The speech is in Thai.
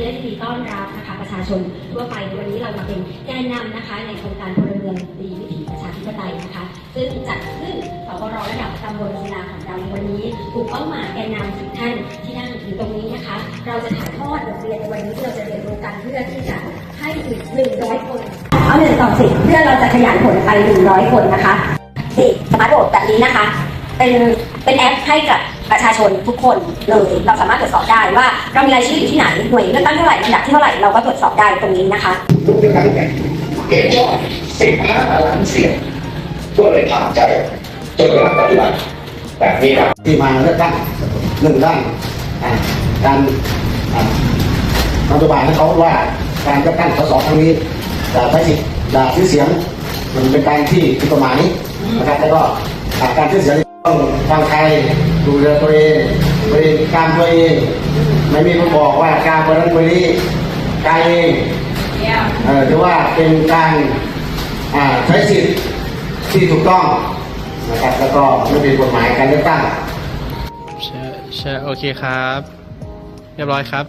ดีและยินดีต้อนรับนะคะประชาชนทั่วไปวันนี้เรามาเป็นแกนนำนะคะ ในโครงการพลเมืองดีวิถีประชาธิปไตยนะคะ ซึ่งจัดขึ้นสกรระดับตำบลศิลาของเราในวันนี้กลุ่มเป้าหมายแกนนำสิบท่านที่นั่งอยู่ตรงนี้นะคะ เราจะถ่ายทอดบทเรียนในวันนี้ที่เราจะเรียนรู้กันเพื่อที่จะให้อีกหนึ่งร้อยคนเอาหนึ่งต่อสิบเพื่อเราจะขยายผลไปหนึ่งร้อยคนนะคะสิสมาร์ทโหลดแบบนี้นะคะ เป็นเป็นแอปให้กับ ประชาชนทุกคนเลยเราสามารถตรวจสอบได้ว่าเรามีรายชื่ออยู่ที่ไหนหน่วยเลือกตั้งเท่าไหร่ลำดับที่เท่าไหร่เราก็ตรวจสอบได้ตรงนี้นะคะทุกครั้งเนี่ยเห็นว่าสิบห้าล้านเสียงก็เลยผ่านใจจนกระทั่งปัจจุบันแบบนี้ครับที่มาเลือกตั้งหนึ่งด้านอ่าการอ่านโยบายให้เขาว่าการเลือกตั้งสสครั้งนี้จะใช้สิทธิ์จะซื้อเสียงมันเป็นการที่ผิดกฎหมายนะครับแล้วก็อ่าการซื้อเสียง ต้องฟังใครดูแลตัวเองบริการตัวเอง ไม่มีคนบอกว่าการบริการบริการเองเออหรือว่าเป็นการอ่าใช้สิทธิ์ที่ถูกต้องนะครับแล้วก็ไม่เป็นกฎหมายการเลือกตั้งใช่ใช่โอเคครับ เรียบร้อยครับ